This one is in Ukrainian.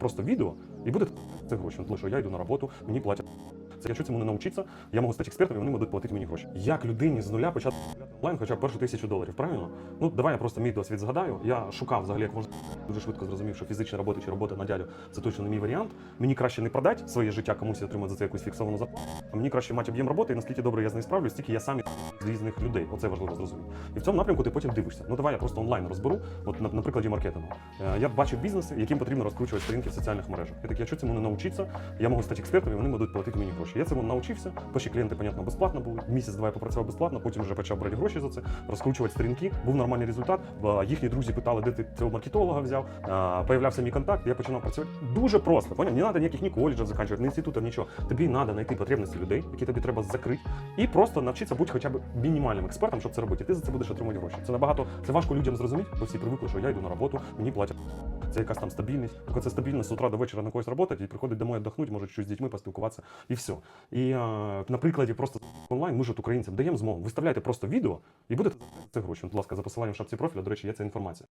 просто відео і буде це гроші. Тому я йду на роботу, мені платять. Це якщо цьому не навчитися, я можу стати експертом, і вони будуть платити мені гроші. Як людині з нуля почати онлайн хоча б першу тисячу доларів, правильно? Ну давай я просто мій досвід згадаю. Я шукав взагалі, як можна дуже швидко зрозумів, що фізична робота чи робота на дядю це точно не мій варіант. Мені краще не продати своє життя комусь і отримати за це якусь фіксовану зарплату, а мені краще мати об'єм роботи, і наскільки добре я з нею справлюсь, стільки я сам різних людей. Оце важливо зрозуміти. І в цьому напрямку ти потім дивишся. Ну давай я просто онлайн розберу. От на, на прикладі маркетингу. Е, Я бачив бізнеси, яким потрібно розкручувати сторінки в соціальних мережах. Я такий, якщо цьому не навчитися, я можу стати експертом, і вони будуть платити мені гроші. Я цьому навчився. Перші клієнти, понятно, безплатно були. Місяць два я попрацював безплатно, потім вже почав брати гроші за це, розкручувати сторінки. Був нормальний результат. Їхні друзі питали, де ти цього маркетолога взяв. Е, Появлявся мій контакт, я починав працювати. Дуже просто. Поняв? Не треба ніяких ні коледжів закінчувати, ні інститутів, нічого. Тобі треба знайти потребності людей, які тобі треба закрити, і просто навчитися бути хоча б мінімальним експертом, щоб це робити. Ти за це будеш отримувати гроші. Це набагато це важко людям зрозуміти, бо всі привикли, що я йду на роботу, мені платять. Це якась там стабільність. Коли це стабільність з утра до вечора на когось працювати і приходить домой віддохнути, може щось з дітьми поспілкуватися, і все. І е, на прикладі просто онлайн ми ж от українцям даємо змогу. Виставляйте просто відео і будете це гроші. Будь ласка, за посиланням в шапці профіля, до речі, є ця інформація.